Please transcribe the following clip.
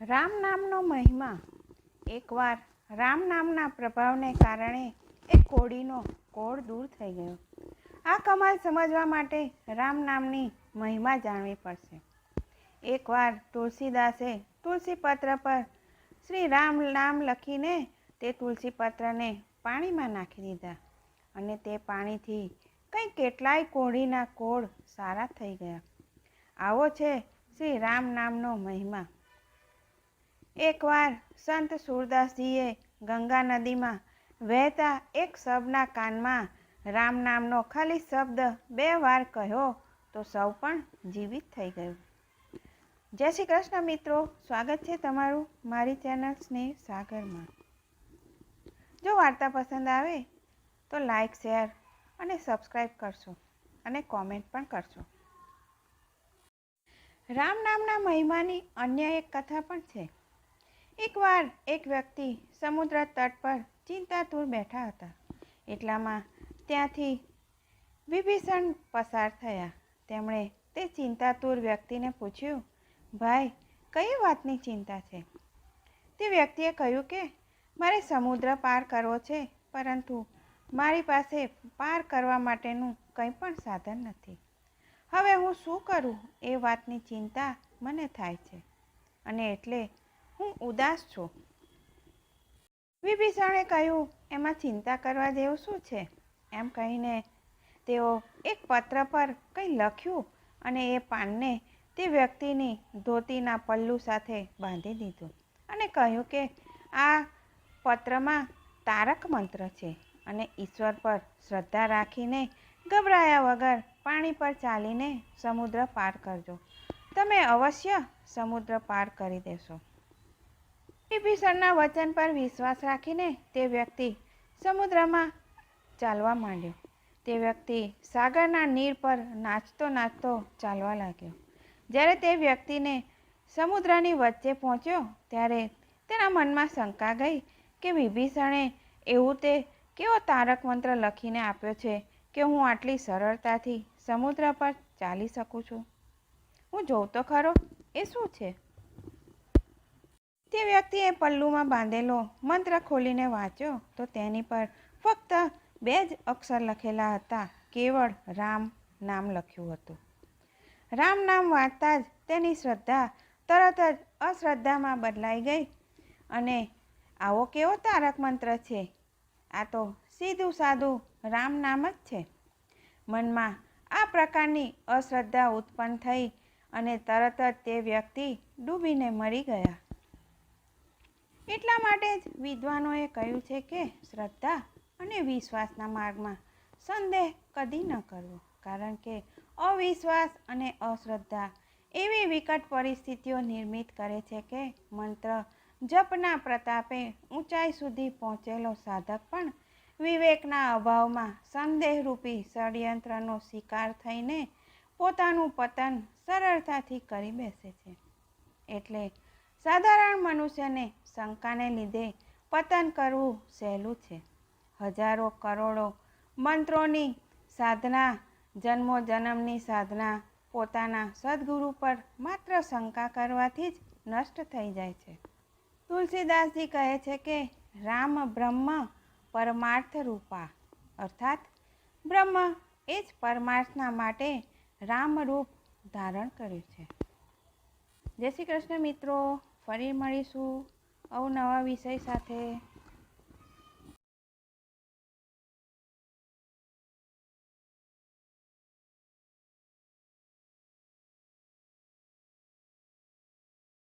રામ નામનો મહિમા. એકવાર રામ નામના પ્રભાવને કારણે એક કોડીનો કોડ દૂર થઈ ગયો. આ કમાલ સમજવા માટે રામ નામની મહિમા જાણવી પડશે. એકવાર તુલસીદાસે તુલસી પત્ર પર શ્રી રામ નામ લખીને તે તુલસી પત્રને પાણીમાં નાખી દીધા અને તે પાણીથી કંઈ કેટલાય કોળીના કોળ સારા થઈ ગયા. આવો છે શ્રી રામ નામનો મહિમા. એકવાર સંત સુરદાસજીએ ગંગા નદીમાં વહેતા એક શબના કાનમાં રામ નામનો ખાલી શબ્દ બે વાર કહ્યો તો સૌ પણ જીવિત થઈ ગયું. જય શ્રી કૃષ્ણ મિત્રો, સ્વાગત છે તમારું મારી ચેનલ સ્નેહ સાગરમાં. જો વાર્તા પસંદ આવે તો લાઈક, શેર અને સબસ્ક્રાઈબ કરશો અને કોમેન્ટ પણ કરશો. રામ નામના મહિમાની અન્ય એક કથા પણ છે. એકવાર એક વ્યક્તિ સમુદ્ર તટ પર ચિંતાતુર બેઠા હતા. એટલામાં ત્યાંથી વિભીષણ પસાર થયા. તેમણે તે ચિંતાતુર વ્યક્તિને પૂછ્યું, ભાઈ, કઈ વાતની ચિંતા છે? તે વ્યક્તિએ કહ્યું કે, મારે સમુદ્ર પાર કરવો છે, પરંતુ મારી પાસે પાર કરવા માટેનું કંઈ પણ સાધન નથી. હવે હું શું કરું? એ વાતની ચિંતા મને થાય છે. અને એટલે હું ઉદાસ છું. વિભીષણે કહ્યું, એમાં ચિંતા કરવા જેવું શું છે? એમ કહીને તેઓ એક પત્ર પર કંઈ લખ્યું અને એ પાનને તે વ્યક્તિની ધોતીના પલ્લુ સાથે બાંધી દીધું અને કહ્યું કે, આ પત્રમાં તારક મંત્ર છે અને ઈશ્વર પર શ્રદ્ધા રાખીને ગભરાયા વગર પાણી પર ચાલીને સમુદ્ર પાર કરજો. તમે અવશ્ય સમુદ્ર પાર કરી દેશો. વિભીષણના વચન પર વિશ્વાસ રાખીને તે વ્યક્તિ સમુદ્રમાં ચાલવા માંડ્યો. તે વ્યક્તિ સાગરના નીર પર નાચતો નાચતો ચાલવા લાગ્યો. જ્યારે તે વ્યક્તિને સમુદ્રની વચ્ચે પહોંચ્યો, ત્યારે તેના મનમાં શંકા ગઈ કે વિભીષણે એવું તે કેવો તારક મંત્ર લખીને આપ્યો છે કે હું આટલી સરળતાથી સમુદ્ર પર ચાલી શકું છું? હું જોઉં તો ખરો, એ શું છે? તે વ્યક્તિએ પલ્લુમાં બાંધેલો મંત્ર ખોલીને વાંચ્યો તો તેની પર ફક્ત બે જ અક્ષર લખેલા હતા. કેવળ રામ નામ લખ્યું હતું. રામ નામ વાંચતા જ તેની શ્રદ્ધા તરત જ અશ્રદ્ધામાં બદલાઈ ગઈ. અને આવો કેવો તારક મંત્ર છે? આ તો સીધું સાદું રામ નામ જ છે. મનમાં આ પ્રકારની અશ્રદ્ધા ઉત્પન્ન થઈ અને તરત જ તે વ્યક્તિ ડૂબીને મરી ગયા. એટલા માટે જ વિદ્વાનોએ કહ્યું છે કે શ્રદ્ધા અને વિશ્વાસના માર્ગમાં સંદેહ કદી ન કરવો, કારણ કે અવિશ્વાસ અને અશ્રદ્ધા એવી વિકટ પરિસ્થિતિઓ નિર્મિત કરે છે કે મંત્ર જપના પ્રતાપે ઊંચાઈ સુધી પહોંચેલો સાધક પણ વિવેકના અભાવમાં સંદેહરૂપી ષડયંત્રનો શિકાર થઈને પોતાનું પતન સરળતાથી કરી બેસે છે. એટલે સાધારણ મનુષ્યને શંકાને લીધે પતન કરવું સહેલું છે. હજારો કરોડો મંત્રોની સાધના, જન્મો જન્મની સાધના, પોતાના સદગુરુ પર માત્ર શંકા કરવાથી જ નષ્ટ થઈ જાય છે. તુલસીદાસજી કહે છે કે, રામ બ્રહ્મ પરમાર્થ રૂપા. અર્થાત, બ્રહ્મ એ જ પરમાર્થના માટે રામ રૂપ ધારણ કર્યું છે. જય શ્રી કૃષ્ણ મિત્રો. ફરી મળીશું અવનવા વિષય સાથે.